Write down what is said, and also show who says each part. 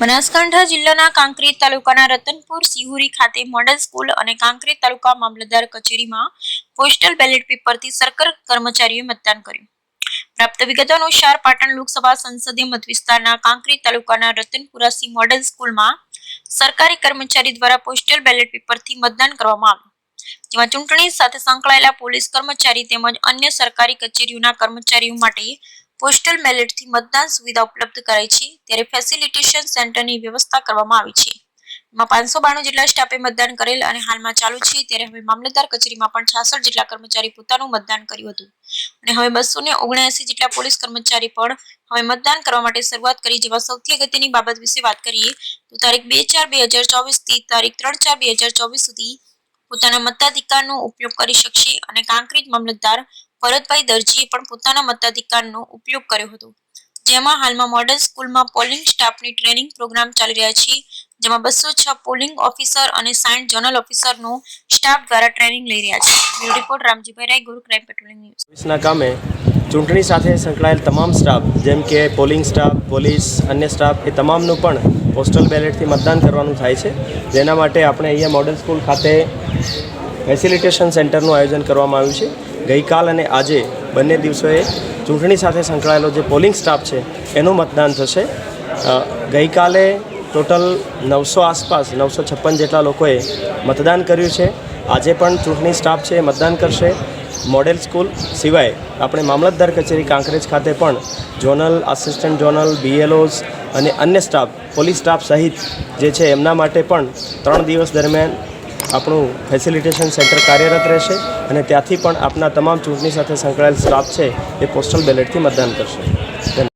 Speaker 1: બનાસકાંઠા જિલ્લાના કાંકરેજ તાલુકાના રતનપુર સિહુરી ખાતે મોડલ સ્કૂલ અને કાંકરેજ તાલુકા મામલતદાર કચેરીમાં પોસ્ટલ બેલેટ પેપરથી સરકાર કર્મચારીઓએ મતદાન કર્યું. પ્રાપ્ત વિગતો અનુસાર પાટણ લોકસભા સંસદીય મત વિસ્તારના કાંકરેજ તાલુકાના રતનપુરાસી મોડલ સ્કૂલમાં સરકારી કર્મચારી દ્વારા પોસ્ટલ બેલેટ પેપરથી મતદાન કરવામાં આવ્યું. જેમાં ચૂંટણી સાથે સંકળાયેલા પોલીસ કર્મચારી તેમજ અન્ય સરકારી કચેરીઓના કર્મચારીઓ માટે પોસ્ટલ બેલેટથી મતદાન સુવિધા ઉપલબ્ધ કરાઈ છે. ત્યારે ફેસિલિટેશન સેન્ટરની વ્યવસ્થા કરવામાં આવી છે. એમાં પાંચસો બાણું જેટલા સ્ટાફે મતદાન કરેલ અને હાલમાં ચાલુ છે. ત્યારે હવે મામલતદાર કચેરીમાં પણ છાસઠ જેટલા કર્મચારી પોતાનું મતદાન કર્યું હતું. અને હવે બસો ને ઓગણએસી જેટલા પોલીસ કર્મચારી પણ હવે મતદાન કરવા માટે શરૂઆત કરી જેવા સૌથી અગત્યની બાબત વિશે વાત કરીએ, તો તારીખ બે ચાર બે હજાર ચોવીસથી તારીખ ત્રણ ચાર બે હજાર ચોવીસ સુધી પોતાના મતાધિકારનો ઉપયોગ કરી શકશે અને કાંકરેજ મામલતદાર ભરતભાઈ દરજીએ પણ પોતાના મતાધિકારનો ઉપયોગ કર્યો હતો. જેમાં હાલમાં મોડલ સ્કૂલમાં પોલિંગ સ્ટાફની ટ્રેનિંગ પ્રોગ્રામ ચાલી રહ્યા છે. જેમાં બસો છ પોલિંગ ઓફિસર અને સાઠ જનરલ ઓફિસરનો સ્ટાફ દ્વારા ટ્રેનિંગ લઈ રહ્યા છે. બ્યુરો રિપોર્ટ રામજીભાઈ રાય, ગુરુ ક્રાઇમ પેટ્રોલિંગ ન્યૂઝ
Speaker 2: પોલીસના કામે ચૂંટણી સાથે સંકળાયેલ તમામ સ્ટાફ જેમ કે પોલિંગ સ્ટાફ પોલીસ અન્ય સ્ટાફ એ તમામનું પણ પોસ્ટલ બેલેટથી મતદાન કરવાનું થાય છે. જેના માટે આપણે અહીંયા મોડલ સ્કૂલ ખાતે ફેસિલિટેશન સેન્ટરનું આયોજન કરવામાં આવ્યું છે. ગઈકાલ અને આજે બંને દિવસોએ ચૂંટણી સાથે સંકળાયેલો જે પોલિંગ સ્ટાફ છે, એનું મતદાન થશે. ગઈકાલે ટોટલ નવસો આસપાસ, નવસો છપ્પન જેટલા લોકોએ મતદાન કર્યું છે. આજે પણ ચૂંટણી સ્ટાફ છે મતદાન કરશે. મોડેલ સ્કૂલ સિવાય આપણે મામલતદાર કચેરી કાંકરેજ ખાતે પણ જોનલ આસિસ્ટન્ટ જોનલ બીએલઓઝ અને અન્ય સ્ટાફ, પોલીસ સ્ટાફ સહિત જે છે, એમના માટે પણ ત્રણ દિવસ દરમિયાન આપણું ફેસિલિટેશન સેન્ટર કાર્યરત રહેશે અને ત્યાંથી પણ આપના તમામ ચૂંટણી સાથે સંકળાયેલ સ્ટાફ છે એ પોસ્ટલ બેલેટથી મતદાન કરશે.